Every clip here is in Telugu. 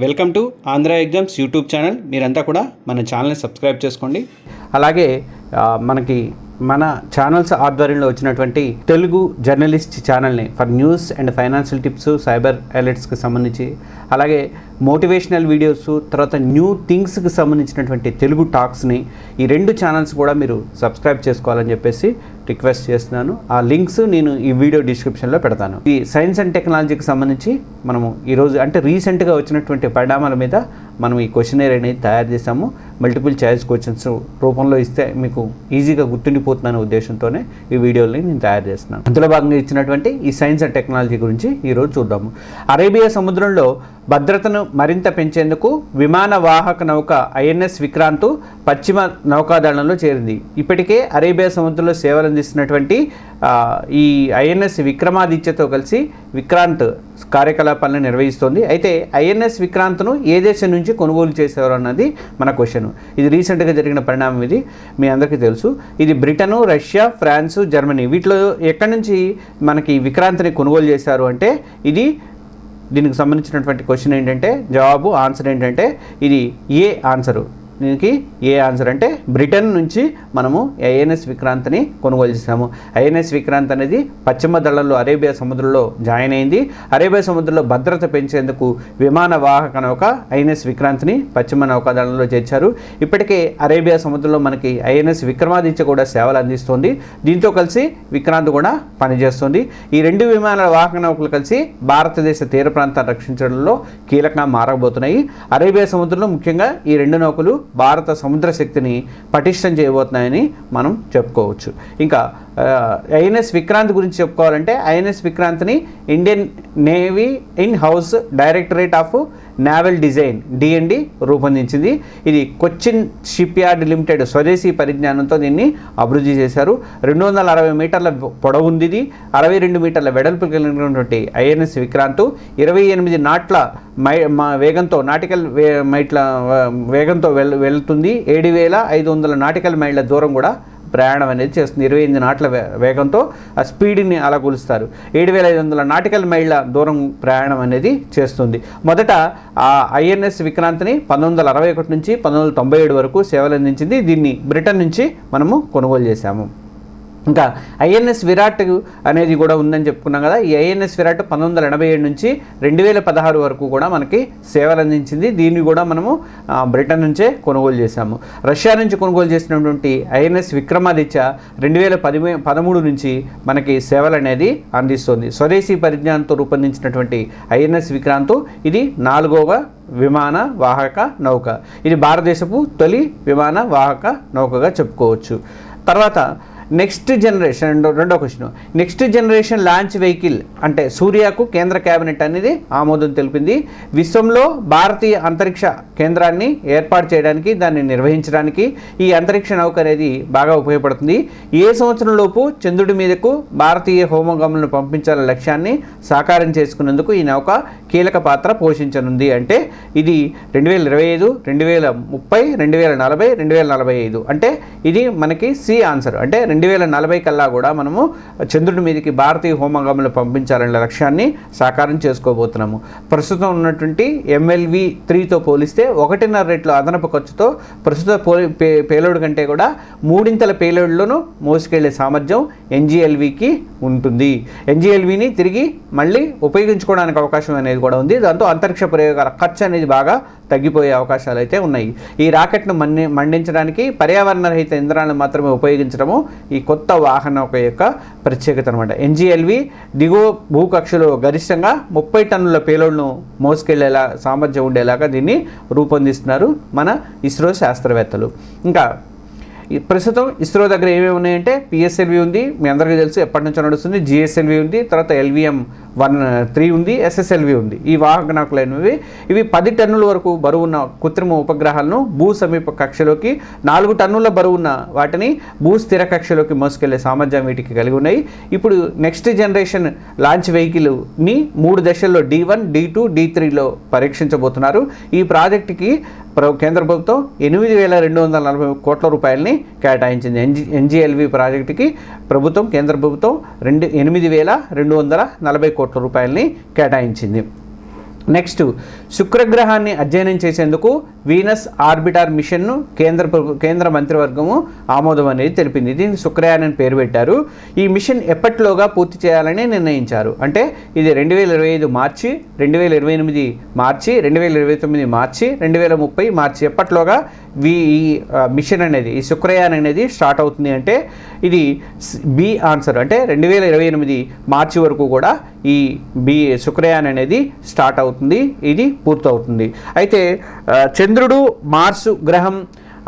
Welcome to Andhra exams YouTube channel. మీరంతా కూడా మన ఛానల్ని సబ్స్క్రైబ్ చేసుకోండి. అలాగే మనకి మన ఛానల్స్ ఆధ్వర్యంలో వచ్చినటువంటి తెలుగు జర్నలిస్ట్ ఛానల్ని for news and financial tips cyber అలర్ట్స్కి సంబంధించి అలాగే మోటివేషనల్ వీడియోస్ తర్వాత న్యూ థింగ్స్కి సంబంధించినటువంటి తెలుగు టాక్స్ని ఈ రెండు ఛానల్స్ కూడా మీరు సబ్స్క్రైబ్ చేసుకోవాలని చెప్పేసి రిక్వెస్ట్ చేస్తున్నాను. ఆ లింక్స్ నేను ఈ వీడియో డిస్క్రిప్షన్లో పెడతాను. ఈ సైన్స్ అండ్ టెక్నాలజీకి సంబంధించి మనము ఈరోజు అంటే రీసెంట్గా వచ్చినటువంటి పరిణామాల మీద మనం ఈ క్వశ్చనర్ అనేది తయారు చేసాము మల్టిపుల్ చాయిస్ క్వశ్చన్స్ రూపంలో ఇస్తే మీకు ఈజీగా గుర్తుండిపోతుందనే ఉద్దేశంతోనే ఈ వీడియోని నేను తయారు చేస్తున్నాను. అందులో భాగంగా ఇచ్చినటువంటి ఈ సైన్స్ అండ్ టెక్నాలజీ గురించి ఈరోజు చూద్దాము. అరేబియా సముద్రంలో భద్రతను మరింత పెంచేందుకు విమాన వాహక నౌక ఐఎన్ఎస్ విక్రాంత్ పశ్చిమ నౌకాదళంలో చేరింది. ఇప్పటికే అరేబియా సముద్రంలో సేవలు అందిస్తున్నటువంటి ఈ ఐఎన్ఎస్ విక్రమాదిత్యతో కలిసి విక్రాంత్ కార్యకలాపాలను నిర్వహిస్తోంది. అయితే ఐఎన్ఎస్ విక్రాంత్ను ఏ దేశం నుంచి కొనుగోలు చేసేవారు అన్నది మన క్వశ్చన్. ఇది రీసెంట్గా జరిగిన పరిణామం ఇది మీ అందరికీ తెలుసు. ఇది బ్రిటను రష్యా ఫ్రాన్సు జర్మనీ వీటిలో ఎక్కడి నుంచి మనకి విక్రాంత్ని కొనుగోలు చేశారు అంటే ఇది దీనికి సంబంధించినటువంటి క్వశ్చన్ ఏంటంటే జవాబు ఆన్సర్ ఏంటంటే ఇది ఏ ఆన్సరు దీనికి ఏ ఆన్సర్ అంటే బ్రిటన్ నుంచి మనము ఐఎన్ఎస్ విక్రాంత్ని కొనుగోలు చేసాము ఐఎన్ఎస్ విక్రాంత్ అనేది పశ్చిమ దళంలో అరేబియా సముద్రంలో జాయిన్ అయింది. అరేబియా సముద్రంలో భద్రత పెంచేందుకు విమాన వాహక నౌక ఐఎన్ఎస్ విక్రాంత్ని పశ్చిమ నౌకాదళంలో చేర్చారు. ఇప్పటికే అరేబియా సముద్రంలో మనకి ఐఎన్ఎస్ విక్రమాదిత్య కూడా సేవలు అందిస్తోంది. దీంతో కలిసి విక్రాంత్ కూడా పనిచేస్తుంది. ఈ రెండు విమానాల వాహక నౌకలు కలిసి భారతదేశ తీర ప్రాంతాన్ని రక్షించడంలో కీలకంగా మారబోతున్నాయి. అరేబియా సముద్రంలో ముఖ్యంగా ఈ రెండు నౌకలు భారత సముద్ర శక్తిని పటిష్టం చేయబోతున్నాయని మనం చెప్పుకోవచ్చు. ఇంకా ఐఎన్ఎస్ విక్రాంత్ గురించి చెప్పుకోవాలంటే INS విక్రాంత్ని Indian navy in house directorate of naval design DND రూపొందించింది. ఇది కొచ్చిన్ షిప్ యార్డ్ లిమిటెడ్ స్వదేశీ పరిజ్ఞానంతో దీన్ని అభివృద్ధి చేశారు. రెండు వందల అరవై మీటర్ల పొడవు ఉంది ఇది అరవై రెండు మీటర్ల వెడల్పు కలిగినటువంటి ఐఎన్ఎస్ విక్రాంత్. ఇరవై ఎనిమిది నాట్ల మై మా వేగంతో నాటికల్ వే మైట్ల వేగంతో వెళ్ వెళ్తుంది. ఏడు వేల ఐదు వందల నాటికల్ మైళ్ళ దూరం కూడా ప్రయాణం అనేది చేస్తుంది. ఇరవై ఎనిమిది నాట్ల వే- వేగంతో ఆ స్పీడ్ని అలా కొలుస్తారు. ఏడు వేల ఐదు వందల నాటికల్ మైళ్ళ దూరం ప్రయాణం అనేది చేస్తుంది. మొదట ఆ ఐఎన్ఎస్ విక్రాంత్ని పంతొమ్మిది వందల అరవై ఒకటి నుంచి పంతొమ్మిది వందల తొంభై ఏడు వరకు సేవలు అందించింది దీన్ని బ్రిటన్ నుంచి మనము కొనుగోలు చేశాము. ఇంకా ఐఎన్ఎస్ విరాట్ అనేది కూడా ఉందని చెప్పుకున్నాం కదా. ఈ ఐఎన్ఎస్ విరాట్ పంతొమ్మిది వందల ఎనభై ఏడు నుంచి రెండు వేల పదహారు వరకు కూడా మనకి సేవలు అందించింది. దీన్ని కూడా మనము బ్రిటన్ నుంచే కొనుగోలు చేశాము. రష్యా నుంచి కొనుగోలు చేసినటువంటి ఐఎన్ఎస్ విక్రమాదిత్య రెండు వేల పదిమే పదమూడు నుంచి మనకి సేవలు అనేది అందిస్తుంది. స్వదేశీ పరిజ్ఞానంతో రూపొందించినటువంటి ఐఎన్ఎస్ విక్రాంత్ ఇది నాలుగవ విమాన వాహక నౌక. ఇది భారతదేశపు తొలి విమాన వాహక నౌకగా చెప్పుకోవచ్చు. తర్వాత నెక్స్ట్ జనరేషన్ రెండో రెండో question next generation launch vehicle అంటే సూర్యకు కేంద్ర కేబినెట్ అనేది ఆమోదం తెలిపింది. విశ్వంలో భారతీయ అంతరిక్ష కేంద్రాన్ని ఏర్పాటు చేయడానికి దాన్ని నిర్వహించడానికి ఈ అంతరిక్ష నౌక అనేది బాగా ఉపయోగపడుతుంది. ఏ సంవత్సరంలోపు చంద్రుడి మీదకు భారతీయ హోమగములను పంపించాలనే లక్ష్యాన్ని సాకారం చేసుకునేందుకు ఈ నౌక కీలక పాత్ర పోషించనుంది. అంటే ఇది రెండు వేల ఇరవై ఐదు రెండు వేల ముప్పై రెండు వేల నలభై రెండు వేల నలభై ఐదు. అంటే ఇది మనకి సి ఆన్సర్. అంటే రెండు రెండు వేల నలభై కల్లా కూడా మనము చంద్రుడి మీదకి భారతీయ హోమగములు పంపించాలనే లక్ష్యాన్ని సాకారం చేసుకోబోతున్నాము. ప్రస్తుతం ఉన్నటువంటి ఎంఎల్వి త్రీతో పోలిస్తే ఒకటిన్నర రెట్లు అదనపు ఖర్చుతో ప్రస్తుత పో పే పేలోడ్ కంటే కూడా మూడింతల పేలోడ్లను మోసుకెళ్ళే సామర్థ్యం ఎన్జిఎల్వికి ఉంటుంది. ఎన్జిఎల్విని తిరిగి మళ్ళీ ఉపయోగించుకోవడానికి అవకాశం అనేది కూడా ఉంది. దాంతో అంతరిక్ష ప్రయోగాల ఖర్చు అనేది బాగా తగ్గిపోయే అవకాశాలు అయితే ఉన్నాయి. ఈ రాకెట్ను మన్ని మండించడానికి పర్యావరణ రహిత ఇంధనాలను మాత్రమే ఉపయోగించడము ఈ కొత్త వాహనం యొక్క ప్రత్యేకత అనమాట ఎన్జిఎల్వి దిగువ భూకక్షలో గరిష్టంగా ముప్పై టన్నుల పేలోడ్ను మోసుకెళ్ళేలా సామర్థ్యం ఉండేలాగా దీన్ని రూపొందిస్తున్నారు మన ఇస్రో శాస్త్రవేత్తలు. ఇంకా ప్రస్తుతం ఇస్రో దగ్గర ఏమేమి ఉన్నాయంటే పిఎస్ఎల్వి ఉంది మీ అందరికీ తెలుసు ఎప్పటి నుంచో నడుస్తుంది జిఎస్ఎల్వి ఉంది తర్వాత ఎల్విఎం వన్ త్రీ ఉంది ఎస్ఎస్ఎల్వి ఉంది. ఈ వాహనాకులైనవి ఇవి పది టన్నుల వరకు బరువున్న కృత్రిమ ఉపగ్రహాలను భూ సమీప కక్షలోకి నాలుగు టన్నుల బరువున్న వాటిని భూ స్థిర కక్షలోకి మోసుకెళ్ళే సామర్థ్యం వీటికి కలిగి ఉన్నాయి. ఇప్పుడు నెక్స్ట్ జనరేషన్ లాంచ్ వెహికల్ని మూడు దశల్లో D one D two D త్రీలో పరీక్షించబోతున్నారు. ఈ ప్రాజెక్టుకి కేంద్ర ప్రభుత్వం ఎనిమిది వేల రెండు వందల నలభై కోట్ల రూపాయలని కేటాయించింది. ఎన్జి ఎన్జిఎల్వి ప్రాజెక్టుకి ప్రభుత్వం కేంద్ర ప్రభుత్వం రెండు ఎనిమిది వేల రెండు వందల నలభై కోట్ల రూపాయలని కేటాయించింది. నెక్స్ట్ శుక్రగ్రహాన్ని అధ్యయనం చేసేందుకు వీనస్ ఆర్బిటార్ మిషన్ను కేంద్ర కేంద్ర మంత్రివర్గము ఆమోదం అనేది తెలిపింది. దీనికి శుక్రయాన్ అని పేరు పెట్టారు. ఈ మిషన్ ఎప్పటిలోగా పూర్తి చేయాలని నిర్ణయించారు? అంటే ఇది రెండు వేల ఇరవై ఐదు మార్చి రెండు వేల ఇరవై ఎనిమిది మార్చి రెండు వేల ఇరవై తొమ్మిది మార్చి రెండు వేల ముప్పై మార్చి ఎప్పట్లోగా వీ ఈ మిషన్ అనేది ఈ శుక్రయాన్ అనేది స్టార్ట్ అవుతుంది అంటే ఇది బి ఆన్సర్. అంటే రెండు వేల ఇరవై ఎనిమిది మార్చి వరకు కూడా ఈ బి శుక్రయాన్ అనేది స్టార్ట్ అవుతుంది. ఇది పూర్తవుతుంది. అయితే చంద్రుడు మార్సు గ్రహం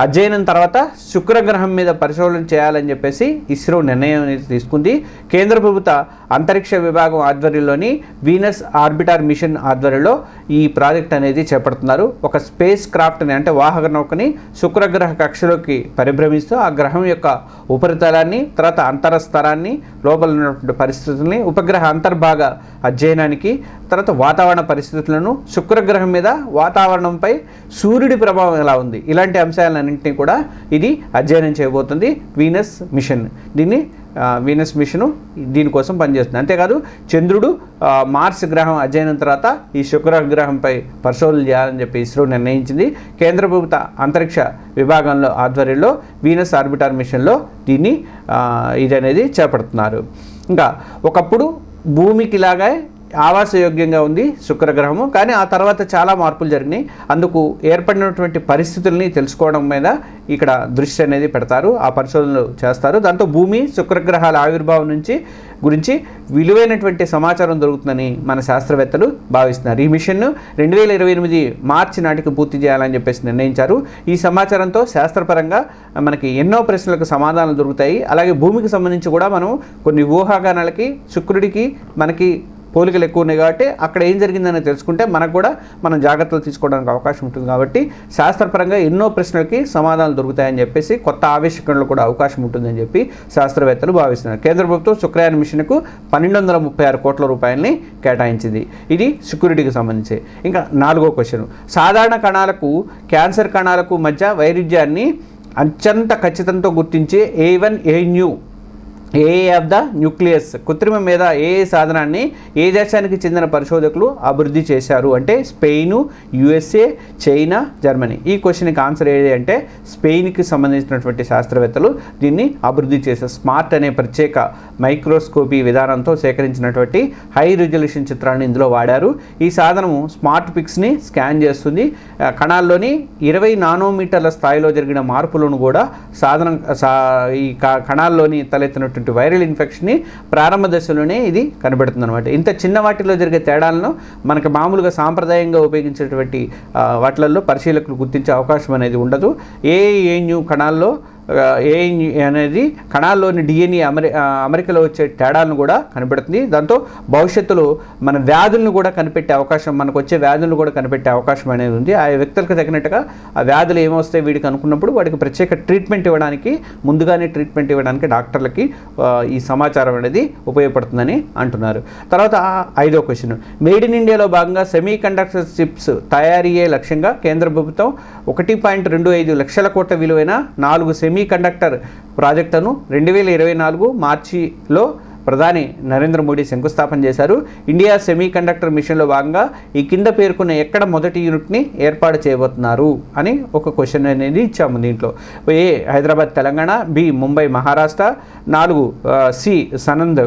అధ్యయనం తర్వాత శుక్రగ్రహం మీద పరిశోధన చేయాలని చెప్పేసి ఇస్రో నిర్ణయం తీసుకుంది. కేంద్ర ప్రభుత్వ అంతరిక్ష విభాగం ఆధ్వర్యంలోని వీనస్ ఆర్బిటార్ మిషన్ ఆధ్వర్యంలో ఈ ప్రాజెక్ట్ అనేది చేపడుతున్నారు. ఒక స్పేస్ క్రాఫ్ట్ని అంటే వాహక నౌకని శుక్రగ్రహ కక్షలోకి పరిభ్రమిస్తూ ఆ గ్రహం యొక్క ఉపరితలాన్ని తర్వాత అంతర స్థలాన్ని లోపల ఉన్నటువంటి పరిస్థితుల్ని ఉపగ్రహ అంతర్భాగ అధ్యయనానికి తర్వాత వాతావరణ పరిస్థితులను శుక్రగ్రహం మీద వాతావరణంపై సూర్యుడి ప్రభావం ఎలా ఉంది? ఇలాంటి విషయాలన్నింటినీ కూడా ఇది అధ్యయనం చేయబోతుంది వీనస్ మిషన్. దీన్ని వీనస్ మిషను దీనికోసం పనిచేస్తుంది. అంతేకాదు చంద్రుడు మార్స్ గ్రహం అధ్యయనం తర్వాత ఈ శుక్ర గ్రహంపై పరిశోధనలు చేయాలని చెప్పి ఇస్రో నిర్ణయించింది. కేంద్ర ప్రభుత్వ అంతరిక్ష విభాగంలో ఆధ్వర్యంలో వీనస్ ఆర్బిటార్ మిషన్లో దీన్ని ఇది అనేది చేపడుతున్నారు. ఇంకా ఒకప్పుడు భూమికి లాగా ఆవాసయోగ్యంగా ఉంది శుక్రగ్రహము. కానీ ఆ తర్వాత చాలా మార్పులు జరిగినాయి. అందుకు ఏర్పడినటువంటి పరిస్థితుల్ని తెలుసుకోవడం మీద ఇక్కడ దృష్టి అనేది పెడతారు. ఆ పరిశోధనలు చేస్తారు. దాంతో భూమి శుక్రగ్రహాల ఆవిర్భావం నుంచి గురించి విలువైనటువంటి సమాచారం దొరుకుతుందని మన శాస్త్రవేత్తలు భావిస్తున్నారు. ఈ మిషన్ను రెండు వేల ఇరవై ఎనిమిది మార్చి నాటికి పూర్తి చేయాలని చెప్పేసి నిర్ణయించారు. ఈ సమాచారంతో శాస్త్రపరంగా మనకి ఎన్నో ప్రశ్నలకు సమాధానాలు దొరుకుతాయి. అలాగే భూమికి సంబంధించి కూడా మనం కొన్ని ఊహాగానాలకి శుక్రుడికి మనకి పోలికలు ఎక్కువ ఉన్నాయి కాబట్టి అక్కడ ఏం జరిగిందని తెలుసుకుంటే మనకు కూడా మనం జాగ్రత్తలు తీసుకోవడానికి అవకాశం ఉంటుంది కాబట్టి శాస్త్రపరంగా ఎన్నో ప్రశ్నలకి సమాధానాలు దొరుకుతాయని చెప్పేసి కొత్త ఆవిష్కరణలు కూడా అవకాశం ఉంటుందని చెప్పి శాస్త్రవేత్తలు భావిస్తున్నారు. కేంద్ర ప్రభుత్వం శుక్రయాన మిషన్కు పన్నెండు వందల ముప్పై ఆరు కోట్ల రూపాయలని కేటాయించింది. ఇది సెక్యూరిటీకి సంబంధించి. ఇంకా నాలుగో క్వశ్చన్. సాధారణ కణాలకు క్యాన్సర్ కణాలకు మధ్య వైరుధ్యాన్ని అత్యంత ఖచ్చితంతో గుర్తించే A one A new AA of the nucleus కృత్రిమ మీద ఏ సాధనాన్ని ఏ దేశానికి చెందిన పరిశోధకులు అభివృద్ధి చేశారు. అంటే స్పెయిన్ యుఎస్ఏ చైనా జర్మనీ. ఈ క్వశ్చన్కి ఆన్సర్ ఏది అంటే స్పెయిన్కి సంబంధించినటువంటి శాస్త్రవేత్తలు దీన్ని అభివృద్ధి చేశారు. స్మార్ట్ అనే ప్రత్యేక మైక్రోస్కోపీ విధానంతో సేకరించినటువంటి హై రిజల్యూషన్ చిత్రాన్ని ఇందులో వాడారు. ఈ సాధనము స్మార్ట్ పిక్స్ని స్కాన్ చేస్తుంది. కణాల్లోని ఇరవై నానోమీటర్ల స్థాయిలో జరిగిన మార్పులను కూడా సాధనం సా ఈ క- కణాల్లోని తలెత్తినటువంటి వైరల్ ఇన్ఫెక్షన్ని ప్రారంభ దశలోనే ఇది కనబడుతుంది అనమాట ఇంత చిన్న వాటిలో జరిగే తేడాలను మనకి మామూలుగా సాంప్రదాయంగా ఉపయోగించేటువంటి వాటిలలో పరిశీలకులు గుర్తించే అవకాశం అనేది ఉండదు. ఏ ఏన్యూ కణాల్లో ఏ అనేది కణాల్లోని డిఎన్ఏ అమెరి అమెరికాలో వచ్చే తేడాలను కూడా కనిపెడుతుంది. దాంతో భవిష్యత్తులో మన వ్యాధులను కూడా కనిపెట్టే అవకాశం మనకు వచ్చే వ్యాధులను కూడా కనిపెట్టే అవకాశం అనేది ఉంది. ఆ వ్యక్తులకు తగినట్టుగా ఆ వ్యాధులు ఏమొస్తాయి వీడికి అనుకున్నప్పుడు వాడికి ప్రత్యేక ట్రీట్మెంట్ ఇవ్వడానికి ముందుగానే ట్రీట్మెంట్ ఇవ్వడానికి డాక్టర్లకి ఈ సమాచారం అనేది ఉపయోగపడుతుందని అంటున్నారు. తర్వాత ఐదో క్వశ్చన్. మేడ్ ఇన్ ఇండియాలో భాగంగా సెమీ కండక్టర్ చిప్స్ తయారయ్యే లక్ష్యంగా కేంద్ర ప్రభుత్వం ఒకటి పాయింట్ రెండు ఐదు లక్షల కోట్ల విలువైన నాలుగు సెమీ సెమీ కండక్టర్ ప్రాజెక్టును రెండు వేల ఇరవై నాలుగు మార్చిలో ప్రధాని నరేంద్ర మోడీ శంకుస్థాపన చేశారు. ఇండియా సెమీ కండక్టర్ మిషన్లో భాగంగా ఈ కింద పేర్కొన్న ఎక్కడ మొదటి యూనిట్ని ఏర్పాటు చేయబోతున్నారు అని ఒక క్వశ్చన్ అనేది ఇచ్చాము దీంట్లో. ఏ హైదరాబాద్ తెలంగాణ బి ముంబై మహారాష్ట్ర నాలుగు సి సనంద్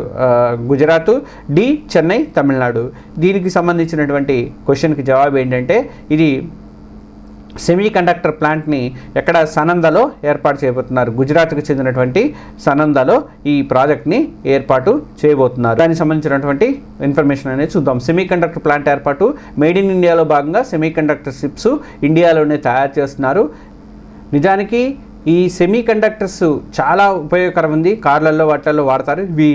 గుజరాత్ డి చెన్నై తమిళనాడు. దీనికి సంబంధించినటువంటి క్వశ్చన్కి జవాబు ఏంటంటే ఇది సెమీ కండక్టర్ ప్లాంట్ని ఎక్కడ సనందలో ఏర్పాటు చేయబోతున్నారు. గుజరాత్కు చెందినటువంటి సనందలో ఈ ప్రాజెక్ట్ని ఏర్పాటు చేయబోతున్నారు. దానికి సంబంధించినటువంటి ఇన్ఫర్మేషన్ అనేది చూద్దాం. సెమీ కండక్టర్ ప్లాంట్ ఏర్పాటు మేడ్ ఇన్ ఇండియాలో భాగంగా సెమీ కండక్టర్ చిప్స్ ఇండియాలోనే తయారు చేస్తున్నారు. నిజానికి ఈ సెమీ కండక్టర్స్ చాలా ఉపయోగకరం ఉంది. కార్లలో వాటిల్లో వాడతారు. ఇవి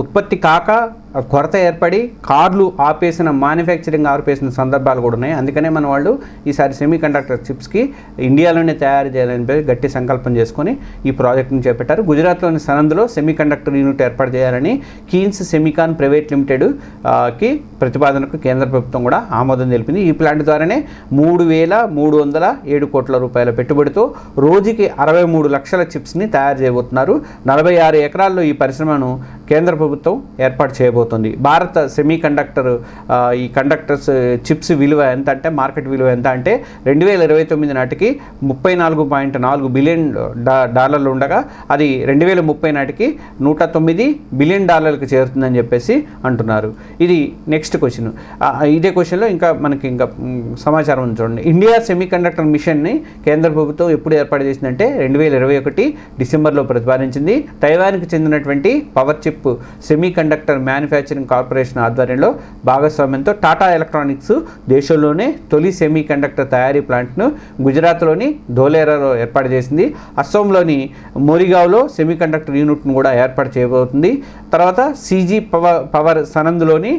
ఉత్పత్తి కాక కొరత ఏర్పడి కార్లు ఆపేసిన మ్యానుఫ్యాక్చరింగ్ ఆపేసిన సందర్భాలు కూడా ఉన్నాయి. అందుకనే మన వాళ్ళు ఈసారి సెమీ కండక్టర్ చిప్స్కి ఇండియాలోనే తయారు చేయాలని గట్టి సంకల్పం చేసుకొని ఈ ప్రాజెక్టును చేపట్టారు. గుజరాత్లోని సనంద్లో సెమీ కండక్టర్ యూనిట్ ఏర్పాటు చేయాలని కీన్స్ సెమీకాన్ ప్రైవేట్ లిమిటెడ్కి ప్రతిపాదనకు కేంద్ర ప్రభుత్వం కూడా ఆమోదం తెలిపింది. ఈ ప్లాంట్ ద్వారానే మూడు వేల మూడు వందల ఏడు కోట్ల రూపాయల పెట్టుబడితో రోజుకి అరవై మూడు లక్షల చిప్స్ని తయారు చేయబోతున్నారు. నలభై ఆరు ఎకరాల్లో ఈ పరిశ్రమను కేంద్ర ప్రభుత్వం ఏర్పాటు చేయబోతుంది పెరిగిపోతుంది భారత సెమీ కండక్టర్ ఈ కండక్టర్స్ చిప్స్ విలువ ఎంత అంటే మార్కెట్ విలువ ఎంత అంటే రెండు వేల ఇరవై తొమ్మిది నాటికి ముప్పై నాలుగు పాయింట్ నాలుగు బిలియన్ డాలర్లు ఉండగా అది రెండు వేల ముప్పై నాటికి నూట తొమ్మిది బిలియన్ డాలర్లకు చేరుతుందని చెప్పేసి అంటున్నారు. ఇది నెక్స్ట్ క్వశ్చన్ ఇదే క్వశ్చన్లో ఇంకా మనకి ఇంకా సమాచారం ఉంది చూడండి. ఇండియా సెమీ కండక్టర్ మిషన్ని కేంద్ర ప్రభుత్వం ఎప్పుడు ఏర్పాటు చేసిందంటే రెండు వేల ఇరవై ఒకటి డిసెంబర్లో ప్రతిపాదించింది. తైవాన్కి చెందినటువంటి power chip semi conductor manufacturing corporation ఆధ్వర్యంలో భాగస్వామ్యంతో టాటా ఎలక్ట్రానిక్స్ దేశంలోనే తొలి సెమీ కండక్టర్ తయారీ ప్లాంట్ను గుజరాత్లోని ధోలేరాలో ఏర్పాటు చేసింది. అస్సోంలోని మోరిగావ్లో సెమీ కండక్టర్ యూనిట్ను కూడా ఏర్పాటు చేయబోతుంది. తర్వాత సీజీ పవర్ పవర్ సనంద్లోని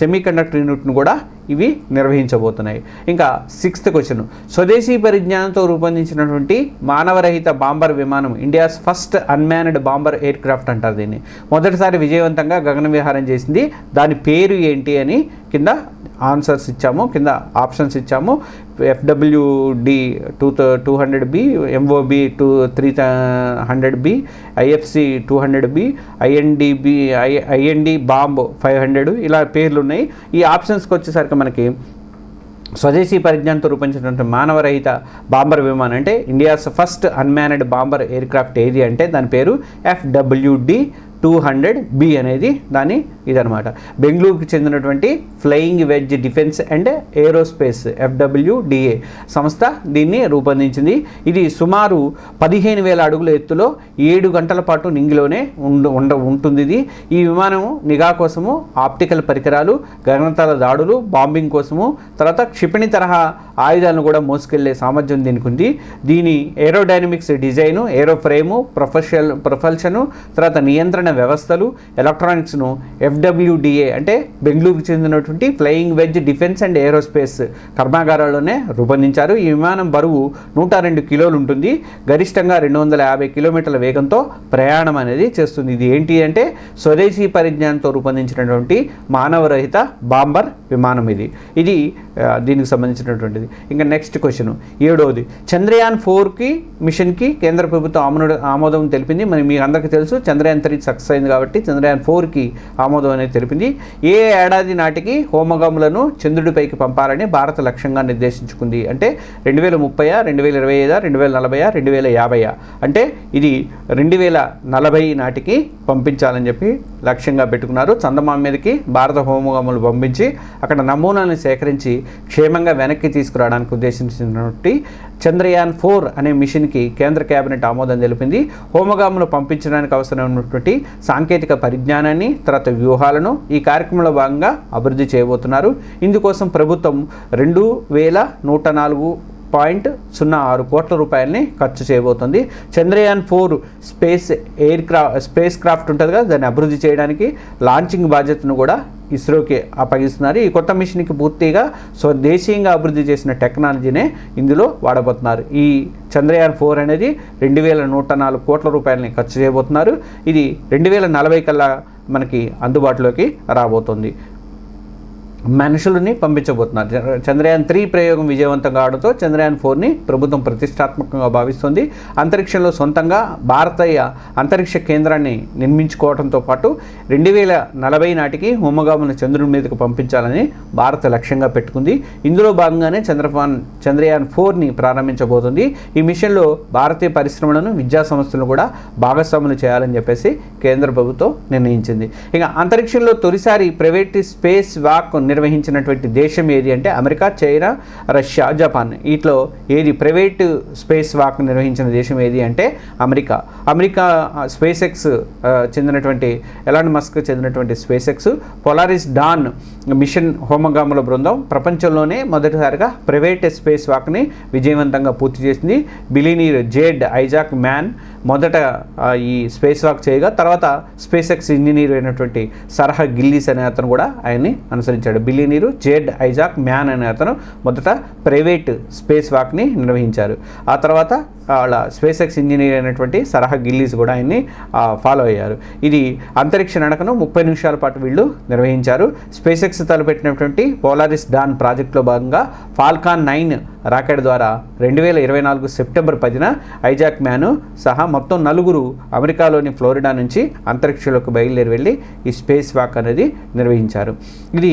సెమీ కండక్టర్ యూనిట్ను కూడా ఇవి నిర్వహించబోతున్నాయి. ఇంకా సిక్స్త్ క్వశ్చన్ స్వదేశీ పరిజ్ఞానంతో రూపొందించినటువంటి మానవరహిత బాంబర్ విమానం India's first unmanned bomber aircraft అంటారు దీన్ని. మొదటిసారి విజయవంతంగా గగన విహారం చేసింది. దాని పేరు ఏంటి అని కింద ఆన్సర్స్ ఇచ్చాము కింద ఆప్షన్స్ ఇచ్చాము. FWD two two hundred B MOB two three hundred B IFC two hundred B INDB I IND bomb five hundred ఇలా పేర్లు ఉన్నాయి ఈ ఆప్షన్స్కి వచ్చేసరికి మనకి స్వదేశీ పరిజ్ఞానంతో రూపొందించినటువంటి మానవరహిత బాంబర్ విమానం అంటే India's first unmanned bomber aircraft ఏది అంటే దాని పేరు ఎఫ్డబ్ల్యూడి టూ హండ్రెడ్ బి అనేది దాని ఇదనమాట బెంగళూరుకు చెందినటువంటి flying wedge defence and aerospace FWDA సంస్థ దీన్ని రూపొందించింది. ఇది సుమారు పదిహేను వేల అడుగుల ఎత్తులో ఏడు గంటల పాటు నింగిలోనే ఉండు ఉండ ఉంటుంది ఇది. ఈ విమానం నిఘా కోసము ఆప్టికల్ పరికరాలు గగనతల దాడులు బాంబింగ్ కోసము తర్వాత క్షిపణి తరహా ఆయుధాలను కూడా మోసుకెళ్ళే సామర్థ్యం దీనికి ఉంది. దీని aerodynamics design aero frame propulsion propulsion తర్వాత నియంత్రణ వ్యవస్థలు ఎలక్ట్రానిక్స్ను ఎఫ్డబ్ల్యూడిఏ అంటే బెంగళూరుకు చెందినటువంటి flying wedge defence and aerospace కర్మాగారాల్లోనే రూపొందించారు. ఈ విమానం బరువు నూట రెండు కిలోలు ఉంటుంది. గరిష్టంగా రెండు వందల యాభై కిలోమీటర్ల వేగంతో ప్రయాణం అనేది చేస్తుంది. ఇది ఏంటి అంటే స్వదేశీ పరిజ్ఞానంతో రూపొందించినటువంటి మానవరహిత బాంబర్ విమానం ఇది. ఇది దీనికి సంబంధించినటువంటిది. ఇంకా నెక్స్ట్ క్వశ్చన్. ఏడవది చంద్రయాన్ ఫోర్కి మిషన్కి కేంద్ర ప్రభుత్వం ఆమోద ఆమోదం తెలిపింది. మరి మీ అందరికీ తెలుసు చంద్రయాన్ త్రీ సక్సెస్ అయింది కాబట్టి చంద్రయాన్ ఫోర్కి ఆమోదం అనేది తెలిపింది. ఏ ఏడాది నాటికి హోమగములను చంద్రుడిపైకి పంపాలని భారత లక్ష్యంగా నిర్దేశించుకుంది. అంటే రెండు వేల ముప్పై రెండు వేల ఇరవై ఐదా రెండు వేల నలభై రెండు వేల యాభై అంటే ఇది రెండు వేల నలభై నాటికి పంపించాలని చెప్పి లక్ష్యంగా పెట్టుకున్నారు. చందమామ మీదకి భారత హోమగములు పంపించి అక్కడ నమూనాలను సేకరించి క్షేమంగా వెనక్కి తీసుకురావడానికి ఉద్దేశించినటువంటి చంద్రయాన్ ఫోర్ అనే మిషన్కి కేంద్ర కేబినెట్ ఆమోదం తెలిపింది. హోమగాములు పంపించడానికి అవసరమైనటువంటి సాంకేతిక పరిజ్ఞానాన్ని తర్వాత వ్యూహాలను ఈ కార్యక్రమంలో భాగంగా అభివృద్ధి చేయబోతున్నారు. ఇందుకోసం ప్రభుత్వం రెండు వేల నూట నాలుగు పాయింట్ సున్నా ఆరు కోట్ల రూపాయలని ఖర్చు చేయబోతుంది. Chandrayaan four space air క్రా spacecraft ఉంటుంది కదా దాన్ని అభివృద్ధి చేయడానికి లాంచింగ్ బాధ్యతను కూడా ఇస్రోకి అప్పగిస్తున్నారు. ఈ కొత్త మిషన్కి పూర్తిగా స్వదేశీయంగా అభివృద్ధి చేసిన టెక్నాలజీనే ఇందులో వాడబోతున్నారు. ఈ చంద్రయాన్ ఫోర్ అనేది రెండు వేల నూట నాలుగు కోట్ల రూపాయలని ఖర్చు చేయబోతున్నారు. ఇది రెండు వేల నలభై కల్లా మనకి అందుబాటులోకి రాబోతుంది. మనుషులని పంపించబోతున్నారు. చంద్రయాన్ త్రీ ప్రయోగం విజయవంతం కావడంతో చంద్రయాన్ ఫోర్ని ప్రభుత్వం ప్రతిష్టాత్మకంగా భావిస్తుంది. అంతరిక్షంలో సొంతంగా భారతీయ అంతరిక్ష కేంద్రాన్ని నిర్మించుకోవడంతో పాటు రెండు వేల నలభై నాటికి హోమగామును చంద్రుడి మీదకు పంపించాలని భారత లక్ష్యంగా పెట్టుకుంది. ఇందులో భాగంగానే చంద్రపాన్ చంద్రయాన్ ఫోర్ని ప్రారంభించబోతుంది. ఈ మిషన్లో భారతీయ పరిశ్రమలను విద్యా సంస్థలను కూడా భాగస్వాములు చేయాలని చెప్పేసి కేంద్ర ప్రభుత్వం నిర్ణయించింది. ఇక అంతరిక్షంలో తొలిసారి ప్రైవేట్ స్పేస్ వాక్ నిర్వహించినటువంటి దేశం ఏది అంటే అమెరికా చైనా రష్యా జపాన్. వీటిలో ఏది ప్రైవేట్ స్పేస్ వాక్ నిర్వహించిన దేశం ఏది అంటే అమెరికా. అమెరికా స్పేస్ ఎక్స్ చెందినటువంటి ఎలాన్ మస్క్ చెందినటువంటి SpaceX Polaris Dawn mission హోమగాముల బృందం ప్రపంచంలోనే మొదటిసారిగా ప్రైవేట్ స్పేస్ వాక్ని విజయవంతంగా పూర్తి చేసింది. బిలినీర్ జేడ్ ఐజాక్ మ్యాన్ మొదట ఈ స్పేస్ వాక్ చేయగా తర్వాత స్పేస్ ఎక్స్ ఇంజనీర్ అయినటువంటి సరహా గిల్లీస్ అనే అతను కూడా ఆయన్ని అనుసరించాడు. బిలినీరు జెడ్ ఐజాక్ మ్యాన్ అనే అతను మొదట ప్రైవేట్ స్పేస్ వాక్ని నిర్వహించారు. ఆ తర్వాత వాళ్ళ స్పేస్ ఎక్స్ ఇంజనీర్ అయినటువంటి సరహా గిల్లీస్ కూడా ఆయన్ని ఫాలో అయ్యారు. ఇది అంతరిక్ష నడకను ముప్పై నిమిషాల పాటు వీళ్ళు నిర్వహించారు. స్పేస్ ఎక్స్ తలపెట్టినటువంటి పోలారిస్ డాన్ ప్రాజెక్టులో భాగంగా ఫాల్కాన్ నైన్ రాకెట్ ద్వారా రెండు వేల ఇరవై నాలుగు సెప్టెంబర్ పదిన ఐజాక్ మ్యాను సహా మొత్తం నలుగురు అమెరికాలోని ఫ్లోరిడా నుంచి అంతరిక్షంలోకి బయలుదేరి వెళ్ళి ఈ స్పేస్ వాక్ అనేది నిర్వహించారు. ఇది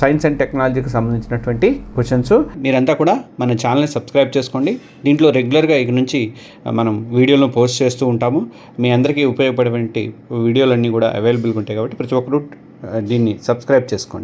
సైన్స్ అండ్ టెక్నాలజీకి సంబంధించినటువంటి క్వశ్చన్స్. మీరంతా కూడా మన ఛానల్ని సబ్స్క్రైబ్ చేసుకోండి. దీంట్లో రెగ్యులర్గా ఇక నుంచి మనం వీడియోలను పోస్ట్ చేస్తూ ఉంటాము. మీ అందరికీ ఉపయోగపడేటువంటి వీడియోలన్నీ కూడా అవైలబుల్గా ఉంటాయి కాబట్టి ప్రతి ఒక్కరు దీన్ని సబ్స్క్రైబ్ చేసుకోండి.